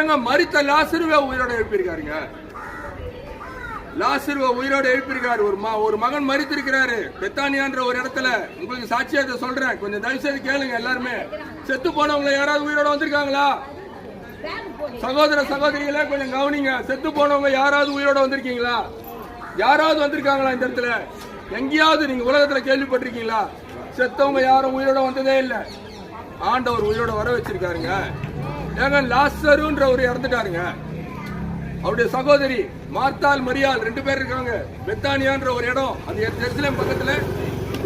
மறித்த மரித்த உயிரோடு உயிரோட எழுப்பியிருக்காருங்க. லாசருவை உயிரோட எழுப்பியிருக்காரு. ஒரு மா ஒரு மகன் மறித்திருக்கிறாரு. பெத்தானியான்ற ஒரு இடத்துல உங்களுக்கு சாட்சியத்தை சொல்றேன். கொஞ்சம் தயவு செய்து கேளுங்க எல்லாருமே. செத்து போனவங்க யாராவது உயிரோட வந்திருக்காங்களா? சகோதர சகோதரிகளே கொஞ்சம் கவனிங்க. செத்து போனவங்க யாராவது உயிரோட வந்திருக்கீங்களா? யாராவது வந்திருக்காங்களா இந்த இடத்துல? எங்கேயாவது நீங்க உலகத்துல கேள்விப்பட்டிருக்கீங்களா? செத்தவங்க யாரும் உயிரோட வந்ததே இல்லை. ஆண்டவர் உயிரோட வர வச்சிருக்காருங்க. ஏங்க லாஸ்டருன்ற ஒரு இறந்துட்டாருங்க. அவருடைய சகோதரி மார்த்தால் மரியால் ரெண்டு பேர் இருக்காங்க. பெத்தானியான்ற ஒரு இடம் அந்த எருசலேம் பக்கத்தில்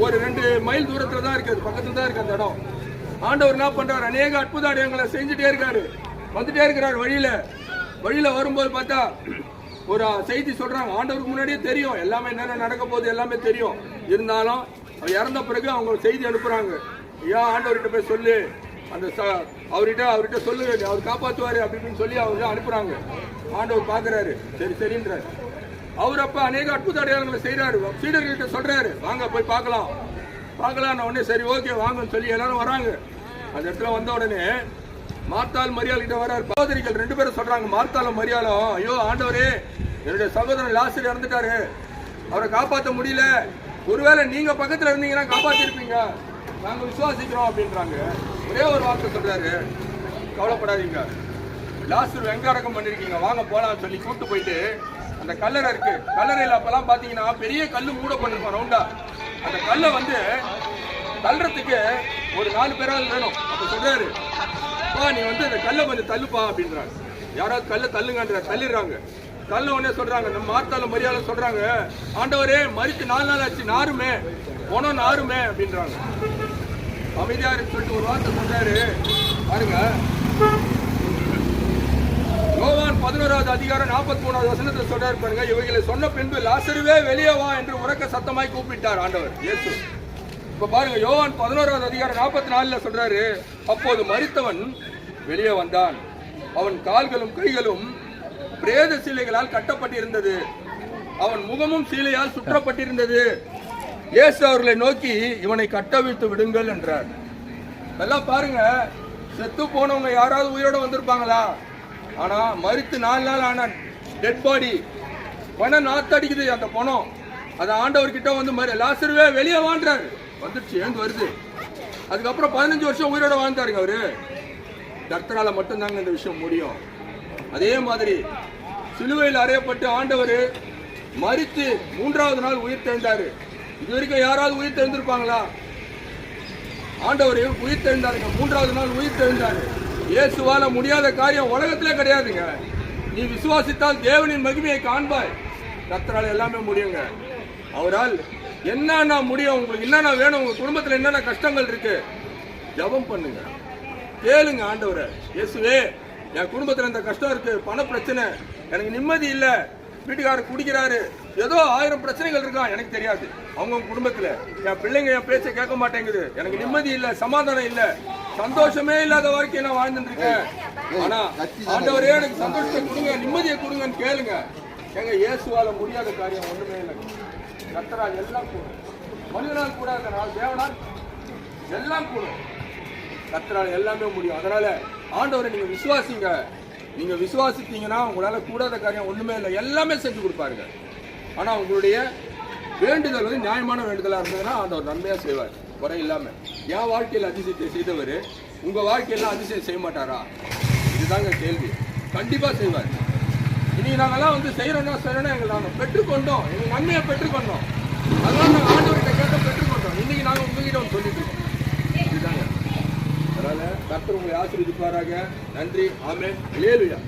ஒரு ரெண்டு மைல் தூரத்தில் தான் இருக்குது பக்கத்தில் தான் இருக்கு அந்த இடம். ஆண்டவர் என்ன பண்ணுறாரு அநேக அற்புத அடையங்களை செஞ்சுட்டே இருக்காரு. வந்துட்டே இருக்கிறார் வழியில். வழியில் வரும்போது பார்த்தா ஒரு செய்தி சொல்கிறாங்க ஆண்டவருக்கு முன்னாடியே தெரியும். எல்லாமே என்னென்ன நடக்க போகுது எல்லாமே தெரியும். இருந்தாலும் அவர் இறந்த பிறகு அவங்க செய்தி அனுப்புகிறாங்க ஏன் ஆண்டவர்கிட்ட போய் சொல்லு. அந்த அவர்கிட்ட அவர்கிட்ட சொல்லு அவர் காப்பாற்றுவார் அப்படி இப்படின்னு சொல்லி அவங்க அனுப்புறாங்க. ஆண்டவர் பார்க்குறாரு சரி சரின்றாரு. அவர் அப்போ அநேக அற்புத அடையாளங்களை செய்கிறாரு சீடர்கள்கிட்ட சொல்கிறாரு வாங்க போய் பார்க்கலாம். பார்க்கலாம் உடனே சரி ஓகே வாங்கன்னு சொல்லி எல்லாரும் வராங்க. அந்த இடத்துல வந்த உடனே மார்த்தால் மரியாள் கிட்ட வராரு. சகோதரிகள் ரெண்டு பேரும் சொல்றாங்க மார்த்தாலும் மரியாளும் ஐயோ ஆண்டவரே என்னுடைய சகோதரன் லாஸ்டர் இறந்துட்டாரு. அவரை காப்பாற்ற முடியல. ஒருவேளை நீங்க பக்கத்துல இருந்தீங்கன்னா காப்பாத்திருப்பீங்க. நாங்க விசுவாசிக்கிறோம் அப்படின்றாங்க. ஒரே ஒரு வார்த்தை சொல்றாரு. கவலைப்படாதீங்க. லாஸ்டர் வெங்காரகம் பண்ணிருக்கீங்க. வாங்க போலாம்னு சொல்லி கூட்டு போயிட்டு அந்த கல்லறை இருக்கு. கல்லறையில் அப்பெல்லாம் பார்த்தீங்கன்னா பெரிய கல் மூட பண்ணிருக்கோம் ரவுண்டா அந்த கல்லை வந்து தள்ளுறதுக்கு ஒரு நாலு பேரால் வேணும். அப்போ சொல்றாரு பா நீ வந்து அந்த கல்லை கொஞ்சம் தள்ளுப்பா அப்படின்றாங்க யாராவது கல்லை தள்ளுங்கன்ற தள்ளிடுறாங்க. தள்ள உடனே சொல்றாங்க நம்ம மாத்தால மரியாதை சொல்றாங்க. ஆண்டவரே மறித்து நாலு நாள் ஆச்சு நாருமே. போனோம் நாருமே அப்படின்றாங்க. அமைதியா இருக்கு சொல்லிட்டு ஒரு வார்த்தை சொல்றாரு பாருங்க. யோவான் பதினோராவது அதிகாரம் நாற்பத்தி மூணாவது வசனத்தை சொல்றாரு பாருங்க. இவைகளை சொன்ன பின்பு லாசருவே வெளியே வா என்று உறக்க சத்தமாய் கூப்பிட்டார் ஆண்டவர் இயேசு. இப்ப பாருங்க யோவான் பதினோராவது அதிகாரம் நாற்பத்தி நாலுல சொல்றாரு அப்போது மரித்தவன் வெளியே வந்தான். அவன் கால்களும் கைகளும் பிரேத சீலைகளால் கட்டப்பட்டிருந்தது. அவன் முகமும் சீலையால் சுற்றப்பட்டிருந்தது. இயேசு அவர்களை நோக்கி இவனை கட்டவிழ்த்து விடுங்கள் என்றார். நல்லா பாருங்க செத்து போனவங்க யாராவது உயிரோட வந்திருப்பாங்களா? ஆனா மறுத்து நாலு நாள் ஆன டெட் பாடி பணம் நாத்தடிக்குது அந்த பணம். அது ஆண்டவர்கிட்ட வந்து மறு லாசருவே வெளியே வாழ்றாரு வந்துருச்சு ஏந்து வருது. அதுக்கப்புறம் பதினஞ்சு வருஷம் உயிரோட வாழ்ந்தாருங்க அவரு. கர்த்தரால மட்டும்தாங்க இந்த விஷயம் முடியும். அதே மாதிரி சிலுவையில் அறையப்பட்டு ஆண்டவர் மறித்து மூன்றாவது நாள் உயிர் தெழுந்தாரு. இது வரைக்கும் யாராவது உயிர் தெரிந்திருப்பாங்களா ஆண்டவர் உயிர் தெரிந்தாருங்க மூன்றாவது நாள் உயிர் தெழுந்தாரு. இயேசுவால முடியாத காரியம் உலகத்திலே கிடையாதுங்க. நீ விசுவாசித்தால் தேவனின் மகிமையை காண்பாய். கத்தரால் எல்லாமே முடியுங்க. அவரால் என்னென்ன முடியும்? உங்களுக்கு என்னென்ன வேணும்? உங்க குடும்பத்தில் என்னென்ன கஷ்டங்கள் இருக்கு? ஜெபம் பண்ணுங்க. கேளுங்க ஆண்டவரை. இயேசுவே என் குடும்பத்தில் இந்த கஷ்டம் இருக்கு. பண பிரச்சனை. எனக்கு நிம்மதி இல்லை. வீட்டுக்காரர் குடிக்கிறாரு. ஏதோ ஆயிரம் பிரச்சனைகள் இருக்கான் எனக்கு தெரியாது. அவங்க குடும்பத்தில். என் பிள்ளைங்க என் பேச்சை கேட்க மாட்டேங்குது. எனக்கு நிம்மதி இல்லை சமாதானம் இல்லை. சந்தோஷமே இல்லாத வாழ்க்கையை நான் வாழ்ந்துருக்கேன். ஆனா ஆண்டவரே எனக்கு சந்தோஷத்தை கொடுங்க நிம்மதியை கொடுங்கன்னு கேளுங்க. எங்க இயேசுவால முடியாத காரியம் ஒண்ணுமே இல்லை. கத்தரால் எல்லாம் கூடும் மனிதனால் கூட நாள் தேவனால் எல்லாம் கூடும் கத்தரால் எல்லாமே முடியும். அதனால ஆண்டவரை நீங்க விசுவாசிங்க. நீங்கள் விசுவாசித்தீங்கன்னா உங்களால் கூடாத காரியம் ஒன்றுமே இல்லை. எல்லாமே செஞ்சு கொடுப்பாருங்க. ஆனால் உங்களுடைய வேண்டுதல் வந்து நியாயமான வேண்டுதலாக இருந்ததுன்னா ஆண்டவர் நன்மையாக செய்வார். குறை இல்லாமல் என் வாழ்க்கையில் அதிசயத்தை செய்தவர் உங்கள் வாழ்க்கையெல்லாம் அதிசயம் செய்ய மாட்டாரா? இதுதாங்க கேள்வி. கண்டிப்பாக செய்வார். இனி நாங்கள்லாம் வந்து செய்கிறோன்னா செய்கிறோன்னா எங்களை நாங்கள் பெற்றுக்கொண்டோம். எங்கள் நன்மையை பெற்றுக்கொண்டோம். அதெல்லாம் நாங்கள் ஆண்டவர்கிட்ட கேட்ட பெற்றுக்கொண்டோம். இன்றைக்கி நாங்கள் உங்ககிட்ட வந்து சொல்லிட்டு கர்த்தர் உங்களை ஆசீர்வதிப்பாராக. நன்றி. ஆமே லேலுயா